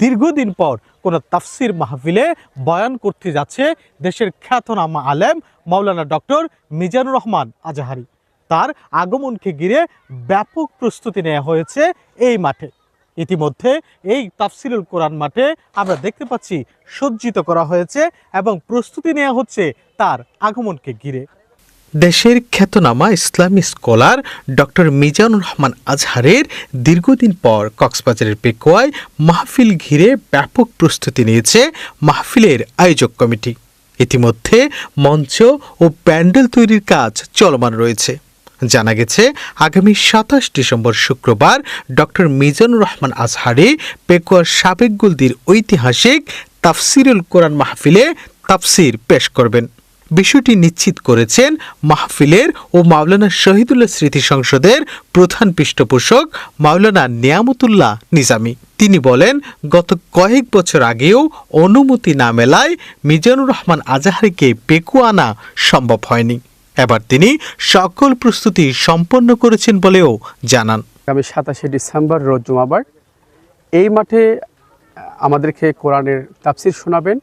দীর্ঘদিন পর কোনো তাফসির মাহফিলে বয়ান করতে যাচ্ছে দেশের খ্যাতনামা আলেম মাওলানা ডক্টর মিজানুর রহমান আজাহারি। তার আগমনকে ঘিরে ব্যাপক প্রস্তুতি নেওয়া হয়েছে এই মাঠে। ইতিমধ্যে এই তাফসিলুল কোরআন মাঠে আমরা দেখতে পাচ্ছি সজ্জিত করা হয়েছে এবং প্রস্তুতি নেওয়া হচ্ছে তার আগমনকে ঘিরে। দেশের খ্যাতনামা ইসলামী স্কলার ডক্টর মিজানুর রহমান আজহারের দীর্ঘদিন পর কক্সবাজারের পেকোয়ায় মাহফিল ঘিরে ব্যাপক প্রস্তুতি নিয়েছে মাহফিলের আয়োজক কমিটি। ইতিমধ্যে মঞ্চ ও প্যান্ডেল তৈরির কাজ চলমান রয়েছে। জানা গেছে, আগামী সাতাশ ডিসেম্বর শুক্রবার ডক্টর মিজানুর রহমান আজহারি পেকুয়ার সাবেক গুলদির ঐতিহাসিক তাফসিরুল কোরআন মাহফিলে তাফসির পেশ করবেন। বিষয়টি নিশ্চিত করেছেন মাহফিলের ও মাওলানা শহীদুল্লাহ স্মৃতি সংসদের প্রধান পৃষ্ঠপোষক মাওলানা নিয়ামতুল্লাহ নিজামী। তিনি বলেন, গত কয়েক বছর আগেও অনুমতি না মেলায় মিজানুর রহমান আজাহারিকে পেকু আনা সম্ভব হয়নি। এবার তিনি সকল প্রস্তুতি সম্পন্ন করেছেন বলেও জানান। আগামী সাতাশে ডিসেম্বর, রোজ জুমাবার। এই মাঠে আমাদেরকে কোরআনের তাফসির শোনাবেন।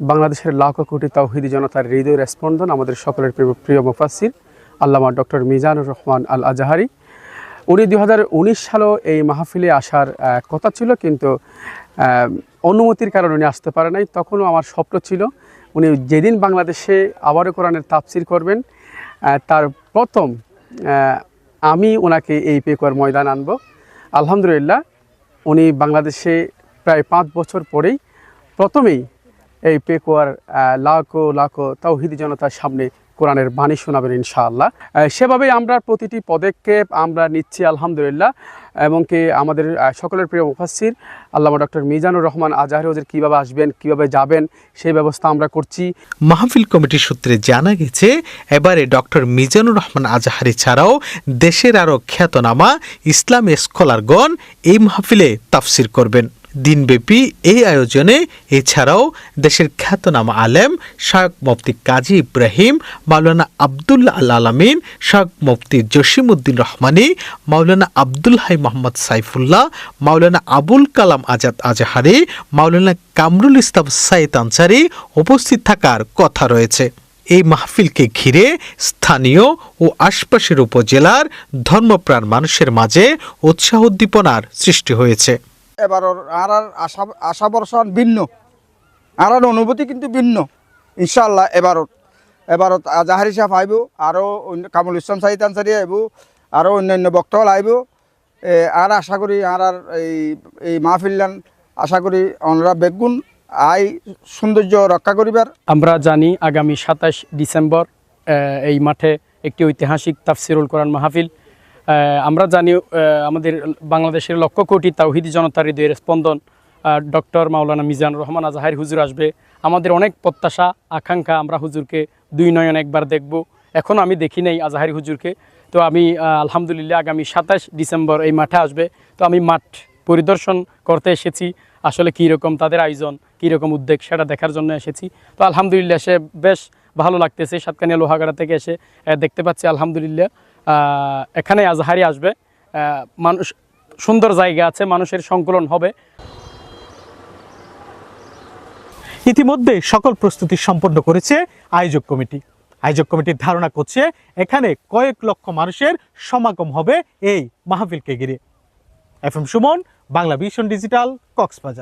বাংলাদেশের লাখ কোটি তাওহিদি জনতার হৃদয়ের স্পন্দন আমাদের সকলের প্রিয় প্রিয় মুফাসির আল্লামা ডক্টর মিজানুর রহমান আল আজাহারি উনি দু হাজার উনিশ সালেও এই মাহফিলে আসার কথা ছিল কিন্তু অনুমতির কারণে উনি আসতে পারে নাই। তখনও আমার স্বপ্ন ছিল, উনি যেদিন বাংলাদেশে আবারও কোরআনের তাফসির করবেন তার প্রথম আমি ওনাকে এই পেকর ময়দান আনব। আলহামদুলিল্লাহ, উনি বাংলাদেশে প্রায় পাঁচ বছর পরেই প্রথমেই এই পেকুয়ার লাখো লাখো তাওহিদি জনতার সামনে কোরআনের বাণী শোনাবেন ইনশাআল্লাহ। সেভাবেই আমরা প্রতিটি পদক্ষেপ আমরা নিচ্ছি আলহামদুলিল্লাহ। এবং কি আমাদের সকলের প্রিয় মুফাসির আল্লামা ডক্টর মিজানুর রহমান আজাহারি ওদের কীভাবে আসবেন, কীভাবে যাবেন, সেই ব্যবস্থা আমরা করছি। মাহফিল কমিটির সূত্রে জানা গেছে, এবারে ডক্টর মিজানুর রহমান আজাহারি ছাড়াও দেশের আরও খ্যাতনামা ইসলামী স্কলারগণ এই মাহফিলে তাফসির করবেন। দিনব্যাপী এই আয়োজনে এছাড়াও দেশের খ্যাতনামা আলেম শায়ক মুফতি কাজী ইব্রাহিম, মাওলানা আবদুল্লা আল আলমিন শায়ক মুফতি জসিমউদ্দিন রহমানি, মাওলানা আব্দুল হাই মোহাম্মদ সাইফুল্লাহ, মাওলানা আবুল কালাম আজাদ আজাহারি, মাওলানা কামরুল ইসলাম সাইদ আনসারি উপস্থিত থাকার কথা রয়েছে। এই মাহফিলকে ঘিরে স্থানীয় ও আশপাশের উপজেলার ধর্মপ্রাণ মানুষের মাঝে উৎসাহ উদ্দীপনার সৃষ্টি হয়েছে। এবার আর আর আশা আশা বর্ষণ ভিন্ন। আর আর অনুভূতি কিন্তু ভিন্ন। ইনশাল্লাহ এবারত এবারত জাহারি সাহেব আইব, আরও অন্য কামুল ইসলাম সাহিদ আনসারি আইব, আরও অন্যান্য বক্তব্য আইব আর আশা করি আর আর এই এই মাহফিল্লান আশা করি অনরা বেগুন আই সৌন্দর্য রক্ষা করিবার। আমরা জানি আগামী সাতাশ ডিসেম্বর এই মাঠে একটি ঐতিহাসিক তাফসিরুল কোরআন মাহফিল। আমরা জানি আমাদের বাংলাদেশের লক্ষ কোটি তাওহিদি জনতার হৃদয়ের স্পন্দন ডক্টর মাওলানা মিজান রহমান আজাহারি হুজুর আসবে। আমাদের অনেক প্রত্যাশা, আকাঙ্ক্ষা আমরা হুজুরকে দুই নয়ন একবার দেখব। এখনও আমি দেখি নাই আজাহারি হুজুরকে। তো আমি আলহামদুলিল্লাহ আগামী সাতাশ ডিসেম্বর এই মাঠে আসবে। তো আমি মাঠ পরিদর্শন করতে এসেছি। আসলে কী রকম তাদের আয়োজন, কী রকম উদ্যোগ সেটা দেখার জন্য এসেছি। তো আলহামদুলিল্লাহ সে বেশ ভালো লাগতেছে। সাতকানিয়া লোহাগাড়া থেকে এসে দেখতে পাচ্ছি, আলহামদুলিল্লাহ। এখানে আজহারি আসবে। মানুষ সুন্দর জায়গা আছে, মানুষের সংকলন হবে। ইতিমধ্যে সকল প্রস্তুতি সম্পন্ন করেছে আয়োজক কমিটি। আয়োজক কমিটির ধারণা করছে, এখানে কয়েক লক্ষ মানুষের সমাগম হবে এই মাহফিলকে ঘিরে। F M Suman, Bangla vision digital, Cox's Bazar.